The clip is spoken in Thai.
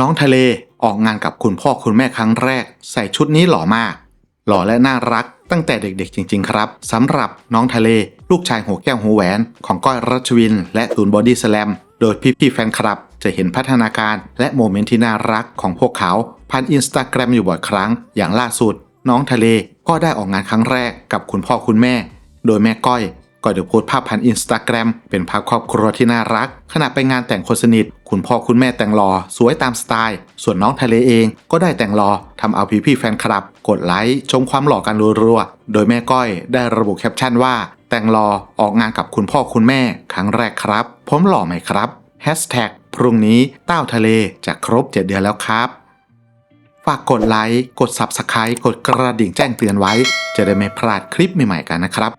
น้องทะเลออกงานกับคุณพ่อคุณแม่ครั้งแรก ใส่ชุดนี้หล่อมาก หล่อและน่ารักตั้งแต่เด็กๆจริง ๆ ครับสำหรับน้องทะเล ลูกชายหัวแก้วหัวแหวน ของก้อยรัชวิน และตูนบอดี้สแลมโดยพี่ๆแฟนคลับ จะเห็นพัฒนาการและโมเมนต์ที่น่ารักของพวกเขาผ่านอินสตาแกรมอยู่บ่อยครั้ง อย่างล่าสุด น้องทะเลก็ได้ออกงานครั้งแรกกับคุณพ่อคุณแม่ โดยแม่ก้อย ก็ได้โพสต์ภาพผ่านอินสตาแกรมเป็นภาพครอบครัวที่น่ารัก ขณะไปงานแต่งคนสนิท คุณพ่อคุณแม่แต่งหล่อสวยตามสไตล์ ส่วนน้องทะเลเองก็ได้แต่งหล่อทำเอาพี่พี่ๆแฟนคลับ กดไลค์ชมความหล่อกันรัวๆ โดยแม่ก้อยได้ระบุแคปชั่นว่า แต่งหล่อออกงานกับคุณพ่อคุณแม่ ครั้งแรกครับ ผมหล่อไหมครับแฮชแท็กพรุ่งนี้เต้าทะเลจะครบ 7 เดือนแล้วครับ ฝากกดไลค์ กด Subscribe กดกระดิ่งแจ้งเตือนไว้ จะได้ไม่พลาดคลิปใหม่ๆกันนะครับ